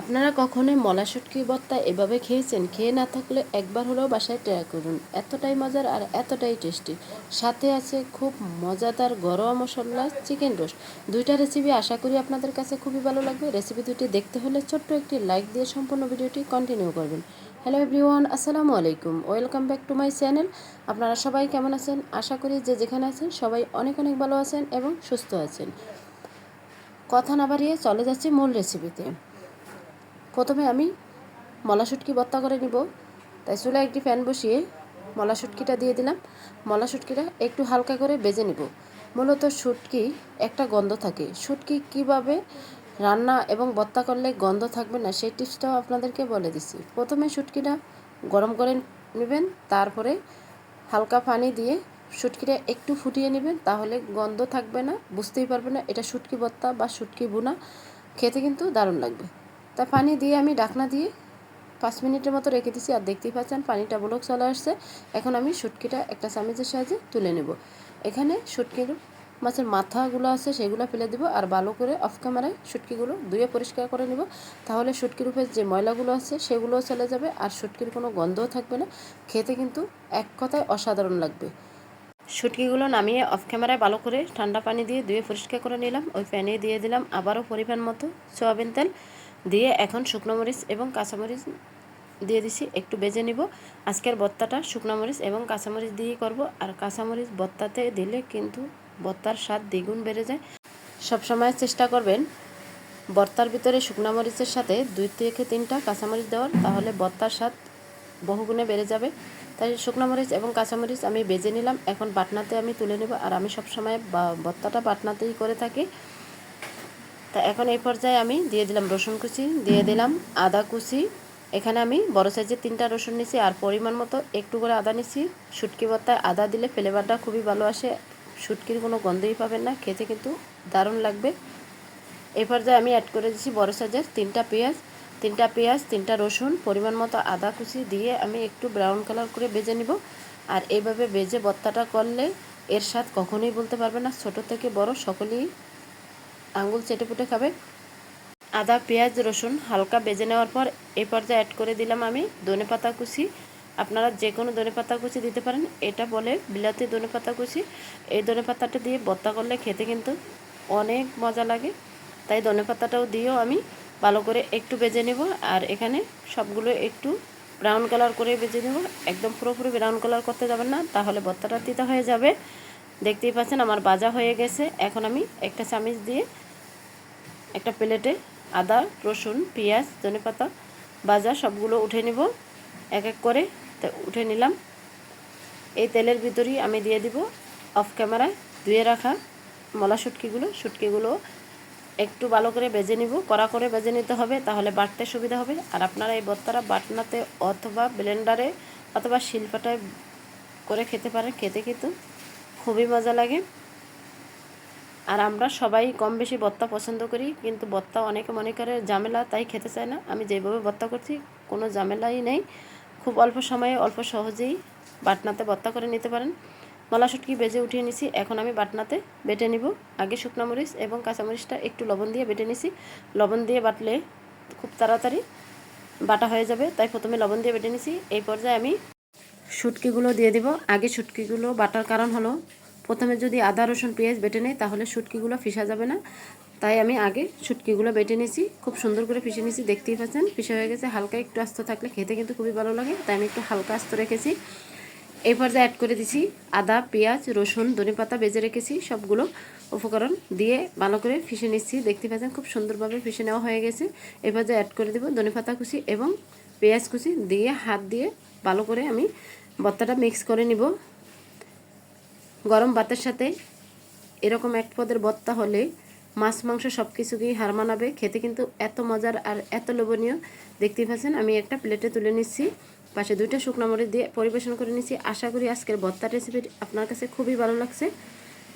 আপনারা কখনোই মলা শুটকি ভর্তা এভাবে খেয়েছেন? খেয়ে না থাকলে একবার হলেও বাসায় ট্রাই করুন। এতটাই মজার আর এতটাই টেস্টি। সাথে আছে খুব মজাদার গরম মশলা চিকেন রোস্ট। দুইটা রেসিপি আশা করি আপনাদের কাছে খুবই ভালো লাগবে। রেসিপি দুটি দেখতে হলে ছোট্ট একটি লাইক দিয়ে সম্পূর্ণ ভিডিওটি কন্টিনিউ করবেন। হ্যালো এভরিওয়ান আসসালামু আলাইকুম। Welcome back to my channel আপনারা সবাই কেমন আছেন? আশা করি যে যেখানে আছেন সবাই অনেক অনেক ভালো আছেন এবং সুস্থ আছেন। কথা না বাড়িয়ে চলে যাচ্ছি মূল রেসিপিতে প্রথমে আমি মলা শুটকি ভর্তা করে নিব। তাই চুলায় একটি ফ্যান বসিয়ে মলা শুটকিটা দিয়ে দিলাম। মলা শুটকিটা একটু হালকা করে বেজে নিব। মূলত শুটকি একটা গন্ধ থাকে। শুটকি কীভাবে রান্না এবং ভর্তা করলে গন্ধ থাকবে না, সেই টিপসটাও আপনাদেরকে বলে দিচ্ছি প্রথমে শুটকিটা গরম করে নেবেন, তারপরে হালকা পানি দিয়ে শুটকিটা একটু ফুটিয়ে নেবেন, তাহলে গন্ধ থাকবে না, বুঝতেই পারবে না এটা শুটকি ভর্তা বা শুটকি বোনা খেতে কিন্তু দারুণ লাগবে। তা পানি দিয়ে আমি ডাকনা দিয়ে পাঁচ মিনিটের মতো রেখে দিছি আর দেখতেই পাচ্ছেন পানিটা বলক চলে আসছে। এখন আমি শুটকিটা একটা চামিচের সাহায্যে তুলে নেব। এখানে শুটকির মাছের মাথাগুলো আছে, সেগুলো ফেলে দেবো আর ভালো করে অফ ক্যামেরায় শুটকিগুলো ধুয়ে পরিষ্কার করে নেব। তাহলে শুটকির উপরে যে ময়লাগুলো আছে, সেগুলোও চলে যাবে আর শুটকির কোনো গন্ধও থাকবে না। খেতে কিন্তু এক কথায় অসাধারণ লাগবে। শুটকিগুলো নামিয়ে অফ ক্যামেরায় ভালো করে ঠান্ডা পানি দিয়ে ধুয়ে পরিষ্কার করে নিলাম। ওই প্যানে দিয়ে দিলাম আবারও পরিমাণ মতো সোয়াবিন তেল। দিয়ে এখন শুকনো মরিচ এবং কাঁচামরিচ দিয়ে দিছি, একটু বেজে নিব। আজকের বত্তাটা শুকনো মরিচ এবং কাঁচামরিচ দিয়েই করব। আর কাঁচামরিচ বত্তাতে দিলে কিন্তু বত্তার স্বাদ দ্বিগুণ বেড়ে যায়। সবসময় চেষ্টা করবেন বর্তার ভিতরে শুকনো মরিচের সাথে দুই থেকে তিনটা কাঁচামরিচ দেওয়ার, তাহলে বত্তার স্বাদ বহুগুণে বেড়ে যাবে। তাই শুকনো মরিচ এবং কাঁচামরিচ আমি বেজে নিলাম। এখন বাটনাতে আমি তুলে নেব। আর আমি সবসময় বত্তাটা বাটনাতেই করে থাকি। তা এখন এই পর্যায়ে আমি দিয়ে দিলাম রসুন কুচি, দিয়ে দিলাম আদা কুচি। এখানে আমি বড় সাইজের তিনটা রসুন নিছি আর পরিমাণ মতো একটু করে আদা নিছি শুটকি ভর্তায় আদা দিলে ফ্লেভারটা খুবই ভালো আসে, শুটকির কোনো গন্ধই পাবেন না, খেতে কিন্তু দারুণ লাগবে। এই পর্যায়ে আমি অ্যাড করে দিচ্ছি বড় সাইজের তিনটা পেঁয়াজ তিনটা পেঁয়াজ, তিনটা রসুন, পরিমাণ মতো আদা কুচি দিয়ে আমি একটু ব্রাউন কালার করে বেজে নিব। আর এইভাবে বেজে ভর্তাটা করলে এর স্বাদ কখনোই বলতে পারবে না, ছোট থেকে বড় সকলেই আঙ্গুল চেটে পুটে খাবে। আদা, পেঁয়াজ, রসুন হালকা বেজে নেওয়ার পর এই পর্যায়ে অ্যাড করে দিলাম আমি ধনে পাতা কুচি। আপনারা যে কোনো ধনে পাতা কুচি দিতে পারেন। এটা বলে বিলাতি ধনে পাতা কুচি। এই ধনে পাতাটা দিয়ে বত্তা করলে খেতে কিন্তু অনেক মজা লাগে। তাই ধনে পাতাটাও দিয়েও আমি ভালো করে একটু বেজে নেব। আর এখানে সবগুলো একটু ব্রাউন কালার করে বেজে নেব। একদম পুরোপুরি ব্রাউন কালার করতে যাবেন না। তাহলে বত্তাটা তিতা হয়ে যাবে। দেখতেই পাচ্ছেন আমার বাজা হয়ে গেছে। এখন আমি একটা চামিচ দিয়ে একটা প্লেটে আদা, রসুন, পেঁয়াজ ধনে পাতা বাজা সবগুলো উঠে নিব। এক এক করে উঠে নিলাম। এই তেলের ভিতরেই আমি দিয়ে দিব অফ ক্যামেরায় ধুয়ে রাখা মলা শুটকিগুলো। শুটকিগুলো একটু ভালো করে বেজে নিব। কড়া করে বেজে নিতে হবে, তাহলে বাটতে সুবিধা হবে। আর আপনারা এই বত্তারা বাটনাতে অথবা ব্লেন্ডারে অথবা শিলপাটায় করে খেতে পারেন। খেতে কিন্তু খুবই মজা লাগে। আর আমরা সবাই কম বেশি বত্তা পছন্দ করি, কিন্তু বত্তা অনেকে মনে করে ঝামেলা, তাই খেতে চায় না। আমি যেভাবে বত্তা করছি, কোনো ঝামেলাই নেই। খুব অল্প সময়ে, অল্প সহজেই বাটনাতে বত্তা করে নিতে পারেন। মলা শুটকি বেজে উঠিয়ে নিছি, এখন আমি বাটনাতে বেটে নিব। আগে শুকনো মরিচ এবং কাঁচামরিচটা একটু লবণ দিয়ে বেটে নিছি। লবণ দিয়ে বাটলে খুব তাড়াতাড়ি বাটা হয়ে যাবে, তাই প্রথমে লবণ দিয়ে বেটে নিছি। এই পর্যায়ে আমি শুটকিগুলো দিয়ে দিব। আগে শুটকিগুলো বাটার কারণ হলো, প্রথমে যদি আদা, রসুন, পেঁয়াজ বেটে নেই, তাহলে শুটকিগুলো ফিসা যাবে না। তাই আমি আগে শুটকিগুলো বেটে নিয়েছি খুব সুন্দর করে ফিসে নিয়েছি দেখতেই পাচ্ছেন, ফিসে হয়ে গেছে। হালকা একটু আস্ত থাকলে খেতে কিন্তু খুবই ভালো লাগে, তাই আমি একটু হালকা আস্ত রেখেছি। এই পর্যায়ে অ্যাড করে দিছি আদা, পেঁয়াজ, রসুন, ধনে পাতা বেজে রেখেছি, সবগুলো উপকরণ দিয়ে ভালো করে ফিসে নিচ্ছি। দেখতে পাচ্ছেন, খুব সুন্দরভাবে ফিসে নেওয়া হয়ে গেছে। এই পর্যায়ে অ্যাড করে দেবো ধনে পাতা কুচি এবং পেঁয়াজ কুচি দিয়ে হাত দিয়ে ভালো করে আমি বত্তাটা মিক্স করে নিব। গরম ভাতের সাথে এরকম এক পদের বত্তা হলে মাছ, মাংস সব কিছুকেই হার মানাবে। খেতে কিন্তু এত মজার আর এত লোভনীয়। দেখতেই পাচ্ছেন, আমি একটা প্লেটে তুলে নিচ্ছি। পাশে দুইটা শুকনো মরিচ দিয়ে পরিবেশন করে নিচ্ছি। আশা করি আজকের বত্তা রেসিপি আপনার কাছে খুবই ভালো লাগছে।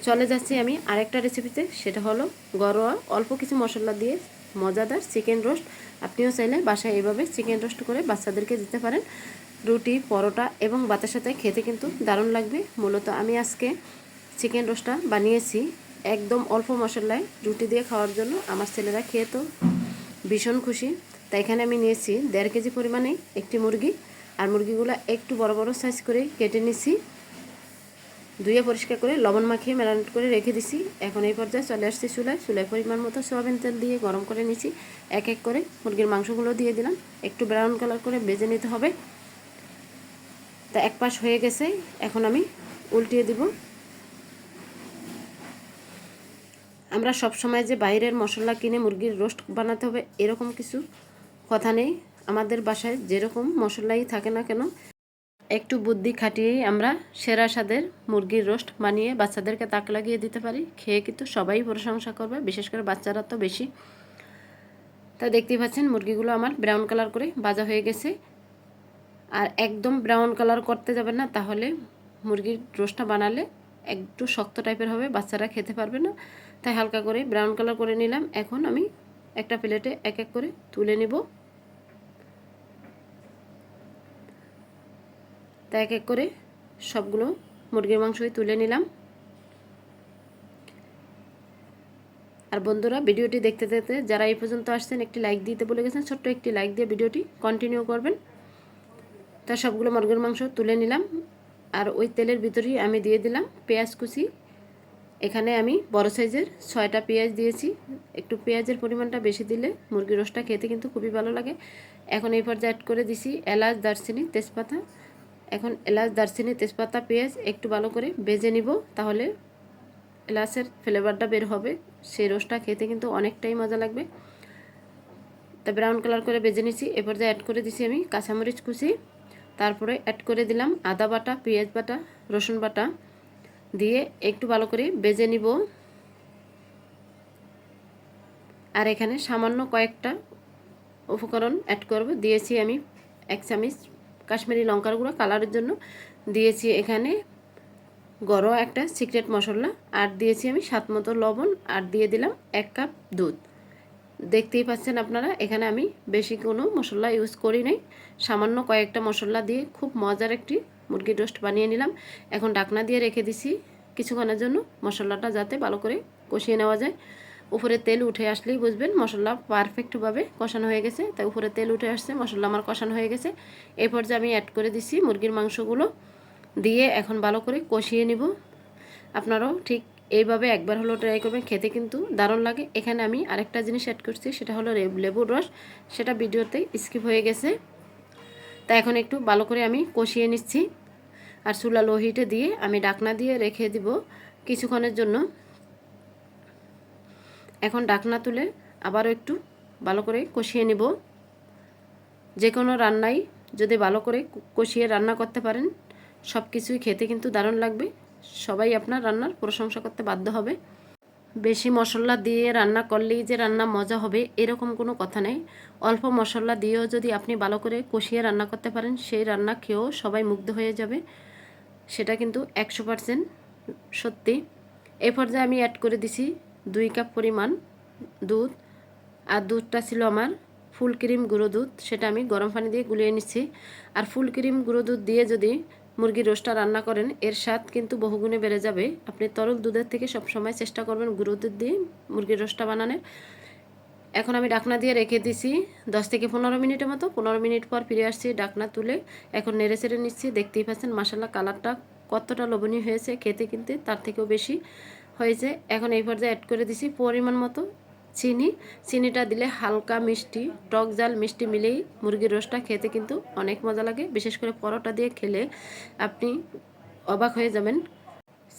চলে যাচ্ছি আমি আরেকটা রেসিপিতে সেটা হলো ঘরোয়া অল্প কিছু মশলা দিয়ে মজাদার চিকেন রোস্ট আপনিও চাইলে বাসায় এইভাবে চিকেন রোস্ট করে বাচ্চাদেরকে দিতে পারেন। রুটি, পরোটা এবং ভাতের সাথে খেতে কিন্তু দারুণ লাগবে। মূলত আমি আজকে চিকেন রোস্টটা বানিয়েছি একদম অল্প মশলায় রুটি দিয়ে খাওয়ার জন্য। আমার ছেলেরা খেয়ে তো ভীষণ খুশি। তাই এখানে আমি নিয়েছি দেড় কেজি পরিমাণে একটি মুরগি। আর মুরগিগুলো একটু বড় বড় সাইজ করে কেটে নিছি ধুয়ে পরিষ্কার করে লবণ মাখিয়ে ম্যারিনেট করে রেখে দিছি। এখন এই পর্যায়ে চলে আসছি চুলায়। চুলায় পরিমাণ মতো সোয়াবিন তেল দিয়ে গরম করে নিছি এক এক করে মুরগির মাংসগুলো দিয়ে দিলাম। একটু ব্রাউন কালার করে বেজে নিতে হবে। তা এক পাশ হয়ে গেছে, এখন আমি উল্টিয়ে দিব। আমরা সব সময় যে বাইরের মশলা কিনে মুরগির রোস্ট বানাতে হবে, এরকম কিছু কথা নেই। আমাদের বাসায় যেরকম মশলাই থাকে না কেন, একটু বুদ্ধি খাটিয়েই আমরা সেরা স্বাদের মুরগির রোস্ট বানিয়ে বাচ্চাদেরকে তাক লাগিয়ে দিতে পারি। খেয়ে কিন্তু সবাই প্রশংসা করবে, বিশেষ করে বাচ্চারা তো বেশি। তা দেখতেই পাচ্ছেন, মুরগিগুলো আমার ব্রাউন কালার করে ভাজা হয়ে গেছে। আর একদম ব্রাউন কালার করতে যাবেন না, তাহলে মুরগির রোস্টটা বানালে একটু শক্ত টাইপের হবে, বাচ্চারা খেতে পারবে না। তাই হালকা করে ব্রাউন কালার করে নিলাম। এখন আমি একটা প্লেটে এক এক করে তুলে নিব। তা এক এক করে সবগুলো মুরগির মাংসই তুলে নিলাম। আর বন্ধুরা, ভিডিওটি দেখতে দেখতে যারা এই পর্যন্ত আসছেন, একটি লাইক দিতে বলে গেছেন, ছোট্ট একটি লাইক দিয়ে ভিডিওটি কন্টিনিউ করবেন। তা সবগুলো মুরগির মাংস তুলে নিলাম। আর ওই তেলের ভিতরেই আমি দিয়ে দিলাম পেঁয়াজ কুচি। এখানে আমি বড় সাইজের ছয়টা পেঁয়াজ দিয়েছি। একটু পেঁয়াজের পরিমাণটা বেশি দিলে মুরগির রসটা খেতে কিন্তু খুবই ভালো লাগে। এখন এই পর্যায়ে অ্যাড করে দিছি এলাচ, দারচিনি, তেজপাতা। এখন এলাচ, দারচিনি, তেজপাতা, পেঁয়াজ একটু ভালো করে বেজে নিব তাহলে এলাচের ফ্লেভারটা বের হবে। সেই রসটা খেতে কিন্তু অনেকটাই মজা লাগবে। তা ব্রাউন কালার করে বেজে নিছি। এ পর্যায়ে অ্যাড করে দিছি আমি কাঁচামরিচ কুচি। তারপরে অ্যাড করে দিলাম আদা বাটা, পেঁয়াজ বাটা, রসুন বাটা দিয়ে একটু ভালো করে বেজে নিব। আর এখানে সামান্য কয়েকটা উপকরণ অ্যাড করব। দিয়েছি আমি এক চামচ কাশ্মীরি লঙ্কার গুঁড়ো কালারের জন্য। দিয়েছি এখানে গরম একটা সিক্রেট মশলা। আর দিয়েছি আমি সাত মতো লবণ। আর দিয়ে দিলাম এক কাপ দুধ। দেখতেই পাচ্ছেন আপনারা, এখানে আমি বেশি কোনো মশলা ইউজ করি নাই। সামান্য কয়েকটা মশলা দিয়ে খুব মজার একটি মুরগির রোস্ট বানিয়ে নিলাম। এখন ডাকনা দিয়ে রেখে দিছি কিছুক্ষণের জন্য, মশলাটা যাতে ভালো করে কষিয়ে নেওয়া যায়। উপরে তেল উঠে আসলেই বুঝবেন, মশলা পারফেক্টভাবে কষানো হয়ে গেছে। তাই উপরে তেল উঠে আসছে, মশলা আমার কষানো হয়ে গেছে। এই পর্যায়ে আমি অ্যাড করে দিছি মুরগির মাংসগুলো দিয়ে এখন ভালো করে কষিয়ে নিব। আপনারাও ঠিক এইভাবে একবার হলো ট্রাই করবেন, খেতে কিন্তু দারুণ লাগে। এখানে আমি আরেকটা জিনিস অ্যাড করছি, সেটা হলো লেবুর রস। সেটা ভিডিওতে স্কিপ হয়ে গেছে। তা এখন একটু ভালো করে আমি কষিয়ে নিচ্ছি। আর চুলা লোহিটে দিয়ে আমি ডাকনা দিয়ে রেখে দিব কিছুক্ষণের জন্য। এখন ডাকনা তুলে আবারও একটু ভালো করে কষিয়ে নিব। যে কোনো রান্নাই যদি ভালো করে কষিয়ে রান্না করতে পারেন সব কিছুই খেতে কিন্তু দারুণ লাগবে। সবাই আপনার রান্নার প্রশংসা করতে বাধ্য হবে। বেশি মশলা দিয়ে রান্না করলেই যে রান্না মজা হবে, এরকম কোনো কথা নেই। অল্প মশলা দিয়েও যদি আপনি ভালো করে কষিয়ে রান্না করতে পারেন, সেই রান্না খেয়েও সবাই মুগ্ধ হয়ে যাবে। সেটা কিন্তু একশো পারসেন্ট সত্যি। এ পর্যায়ে আমি অ্যাড করে দিছি দুই কাপ পরিমাণ দুধ আর দুধটা ছিল আমার ফুল ক্রিম গুঁড়ো দুধ, সেটা আমি গরম পানি দিয়ে গুলিয়ে নিচ্ছি। আর ফুল ক্রিম গুঁড়ো দুধ দিয়ে যদি মুরগির রোস্টটা রান্না করেন, এর স্বাদ কিন্তু বহুগুণে বেড়ে যাবে। আপনি তরল দুধের থেকে সবসময় চেষ্টা করবেন গুঁড়ো দুধ দিয়ে মুরগির রোস্টটা বানানোর। এখন আমি ডাকনা দিয়ে রেখে দিছি দশ থেকে পনেরো মিনিটের মতো। পনেরো মিনিট পর ফিরে আসছি ডাকনা তুলে। এখন নেড়ে চেড়ে নিচ্ছি। দেখতেই পাচ্ছেন মাসাল্লাহ কালারটা কতটা লোভনীয় হয়েছে। খেতে কিন্তু তার থেকেও বেশি হয়েছে। এখন এই পর্যায়ে অ্যাড করে দিছি পরিমাণ মতো। চিনি। চিনিটা দিলে হালকা মিষ্টি, টক জাল, মিষ্টি মিলেই মুরগির রসটা খেতে কিন্তু অনেক মজা লাগে। বিশেষ করে পরোটা দিয়ে খেলে আপনি অবাক হয়ে যাবেন।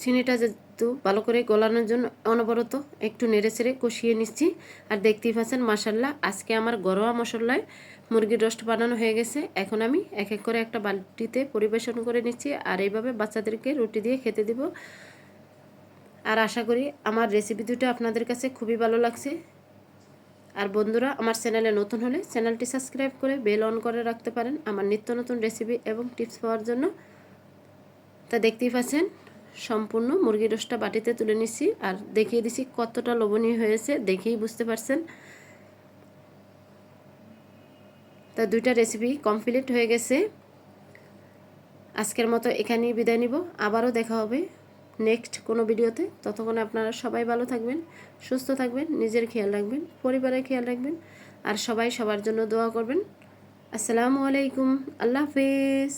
চিনিটা যেহেতু ভালো করে গলানোর জন্য অনবরত একটু নেড়ে ছেড়ে কষিয়ে নিচ্ছি। আর দেখতেই পাচ্ছেন মাসাল্লাহ আজকে আমার ঘরোয়া মশলায় মুরগির রোস্ট বানানো হয়ে গেছে। এখন আমি এক এক করে একটা বালতিতে পরিবেশন করে নিচ্ছি। আর এইভাবে বাচ্চাদেরকে রুটি দিয়ে খেতে দিব। আর আশা করি আমার রেসিপি দুটো আপনাদের কাছে খুবই ভালো লাগছে। আর বন্ধুরা, আমার চ্যানেলে নতুন হলে চ্যানেলটি সাবস্ক্রাইব করে বেল অন করে রাখতে পারেন আমার নিত্য নতুন রেসিপি এবং টিপস পাওয়ার জন্য। তা দেখতেই পাচ্ছেন, সম্পূর্ণ মুরগির রোস্টটা বাটিতে তুলে নিচ্ছি আর দেখিয়ে দিচ্ছি কতটা লবণীয় হয়েছে, দেখেই বুঝতে পারছেন। তা দুইটা রেসিপি কমপ্লিট হয়ে গেছে। আজকের মতো এখানেই বিদায় নিব, আবারও দেখা হবে নেক্সট কোনো ভিডিওতে, ততক্ষণে আপনারা সবাই ভালো থাকবেন, সুস্থ থাকবেন, নিজের খেয়াল রাখবেন, পরিবারের খেয়াল রাখবেন, আর সবাই সবার জন্য দোয়া করবেন। আসসালামু আলাইকুম, আল্লাহ হাফেজ।